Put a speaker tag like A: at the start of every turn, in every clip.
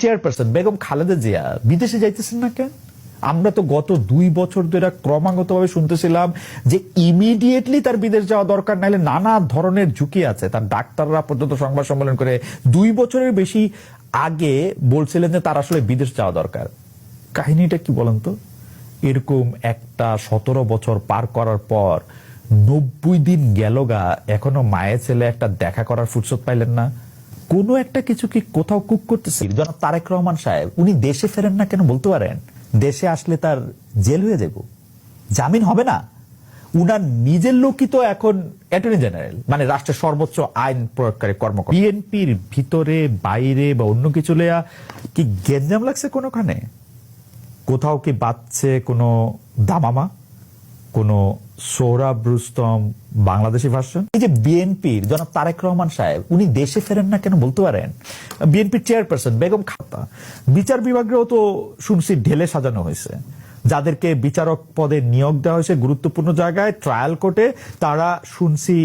A: Chairperson Begum Khaleda Zia বিদেশে যাইতেছেন না কেন? আমরা তো গত দুই বছর ধরে ক্রমাগতভাবে শুনতেছিলাম যে ইমিডিয়েটলি তার বিদেশ যাওয়া দরকার, নাহলে নানা ধরনের ঝুঁকি আছে। তার ডাক্তাররা পর্যন্ত সংবাদ সম্মেলন করে দুই বছরের বেশি আগে বলছিলেন যে তার আসলে বিদেশ যাওয়া দরকার। কাহিনীটা কি বলেন তো? এরকম একটা সতেরো বছর পার করার পর নব্বই দিন গেল গা, এখনও মায়ের ছেলে একটা দেখা করার ফুরসত পাইলেন না। কোনো একটা কিছু কি কোথাও কুক করতেছে? জনাব তারেক রহমান সাহেব উনি দেশে ফেরেন না কেন বলতে পারেন? দেশে আসলে তার জেল হয়ে যাব জামিন হবে না। উনার নিজের লোকই তো এখন অ্যাটর্নি জেনারেল মানে রাষ্ট্রের সর্বোচ্চ আইন প্রয়োগকারী কর্মকর্তা। বিএনপির ভিতরে বাইরে বা অন্য কিছু লেয়া কি গেঞ্জাম লাগছে কোনোখানে? কোথাও কি বাচ্চে কোনো দামামা? কোনো সৌরভ রুস্তম বাংলাদেশি ভার্সন এই যে বিএনপির জনাব তারেক রহমান সাহেব, উনি দেশে ফেরেন না কেন বলতে পারেন? বিএনপির চেয়ারপারসন বেগম খাতা বিচার বিভাগেও তো শুনছি ঢেলে সাজানো হয়েছে। যাদেরকে বিচারক পদে নিয়োগ দেওয়া হয়েছে গুরুত্বপূর্ণ জায়গায় ট্রায়াল কোর্টে তারা শুনছি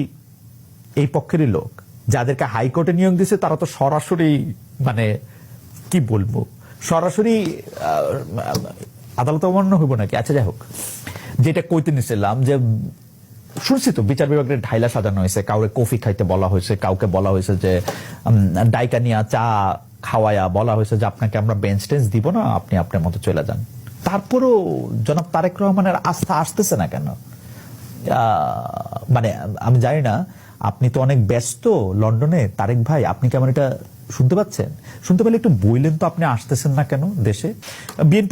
A: এই পক্ষেরই লোক। যাদেরকে হাইকোর্টে নিয়োগ দিছে তারা তো সরাসরি মানে কি বলব? সরাসরি আদালত অমান্য হইব নাকি? আচ্ছা যাই হোক। যেটা কইতে নিছিলাম যে, শুনছি তো, বিচার বিভাগের ঢাইলা সাজানো হয়েছে কাউকে কফি খাইতে বলা হয়েছে, কাউকে বলা হয়েছে যে ডাইকা নিয়া চা খাওয়ায়া বলা হয়েছে যে, আপনাকে আমরা বেঞ্চ টেঞ্চ দিব না, আপনি আপনার মতো চলে যান। তারপরও জনাব তারেক রহমানের আস্থা আসতেছে না কেন? মানে আমি জানি না, আপনি তো অনেক ব্যস্ত লন্ডনে। তারেক ভাই, আপনি কেমন এটা শুনতে পাচ্ছেন? শুনতে পেলে একটু বইলেন তো, আপনি আসতেছেন না কেন দেশে? বিএনপি